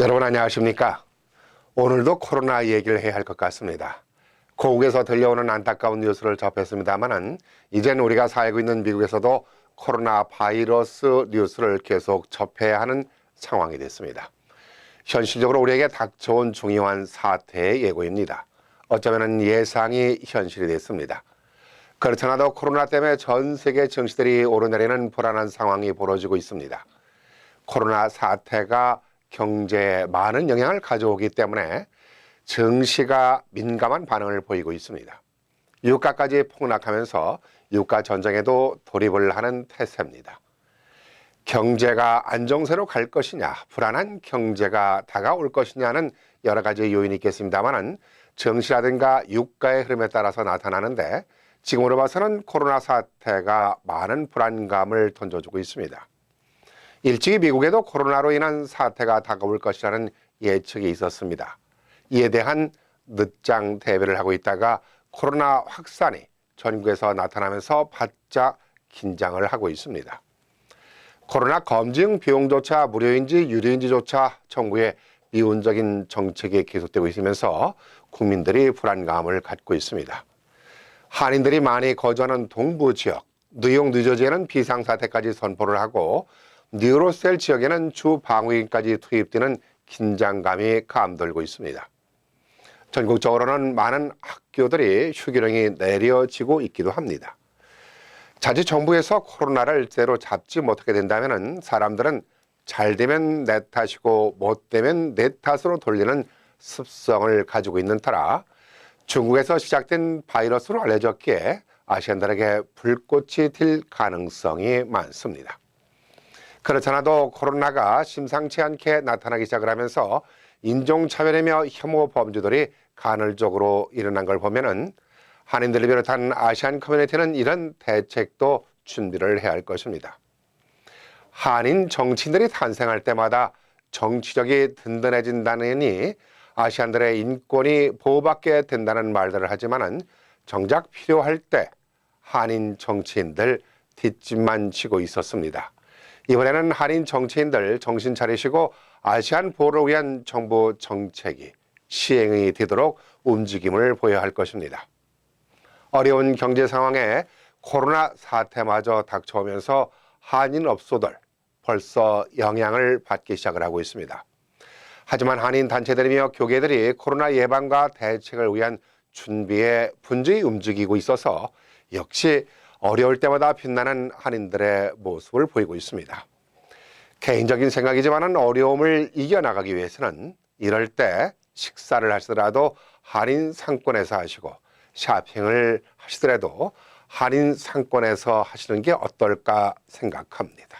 여러분 안녕하십니까? 오늘도 코로나 얘기를 해야 할 것 같습니다. 고국에서 들려오는 안타까운 뉴스를 접했습니다만은 이젠 우리가 살고 있는 미국에서도 코로나 바이러스 뉴스를 계속 접해야 하는 상황이 됐습니다. 현실적으로 우리에게 닥쳐온 중요한 사태의 예고입니다. 어쩌면 예상이 현실이 됐습니다. 그렇잖아도 코로나 때문에 전 세계 증시들이 오르내리는 불안한 상황이 벌어지고 있습니다. 코로나 사태가 경제에 많은 영향을 가져오기 때문에 증시가 민감한 반응을 보이고 있습니다. 유가까지 폭락하면서 유가 전쟁에도 돌입을 하는 태세입니다. 경제가 안정세로 갈 것이냐, 불안한 경제가 다가올 것이냐는 여러 가지 요인이 있겠습니다만은 증시라든가 유가의 흐름에 따라서 나타나는데 지금으로 봐서는 코로나 사태가 많은 불안감을 던져주고 있습니다. 일찍이 미국에도 코로나로 인한 사태가 다가올 것이라는 예측이 있었습니다. 이에 대한 늦장 대비를 하고 있다가 코로나 확산이 전국에서 나타나면서 바짝 긴장을 하고 있습니다. 코로나 검증 비용조차 무료인지 유료인지조차 정부의 미온적인 정책이 계속되고 있으면서 국민들이 불안감을 갖고 있습니다. 한인들이 많이 거주하는 동부 지역, 뉴욕, 뉴저지에는 비상사태까지 선포를 하고 뉴로셀 지역에는 주 방위인까지 투입되는 긴장감이 감돌고 있습니다. 전국적으로는 많은 학교들이 휴교령이 내려지고 있기도 합니다. 자칫 정부에서 코로나를 제로 잡지 못하게 된다면 사람들은 잘 되면 내 탓이고 못 되면 내 탓으로 돌리는 습성을 가지고 있는 터라 중국에서 시작된 바이러스로 알려졌기에 아시안들에게 불꽃이 튈 가능성이 많습니다. 그렇잖아도 코로나가 심상치 않게 나타나기 시작을 하면서 인종차별이며 혐오 범죄들이 간헐적으로 일어난 걸 보면은 한인들을 비롯한 아시안 커뮤니티는 이런 대책도 준비를 해야 할 것입니다. 한인 정치인들이 탄생할 때마다 정치력이 든든해진다느니 아시안들의 인권이 보호받게 된다는 말들을 하지만은 정작 필요할 때 한인 정치인들 뒷짐만 치고 있었습니다. 이번에는 한인 정치인들 정신 차리시고 아시안 보호를 위한 정부 정책이 시행이 되도록 움직임을 보여야 할 것입니다. 어려운 경제 상황에 코로나 사태마저 닥쳐오면서 한인 업소들 벌써 영향을 받기 시작을 하고 있습니다. 하지만 한인 단체들이며 교계들이 코로나 예방과 대책을 위한 준비에 분주히 움직이고 있어서 역시 어려울 때마다 빛나는 한인들의 모습을 보이고 있습니다. 개인적인 생각이지만 어려움을 이겨나가기 위해서는 이럴 때 식사를 하시더라도 할인 상권에서 하시고 쇼핑을 하시더라도 할인 상권에서 하시는 게 어떨까 생각합니다.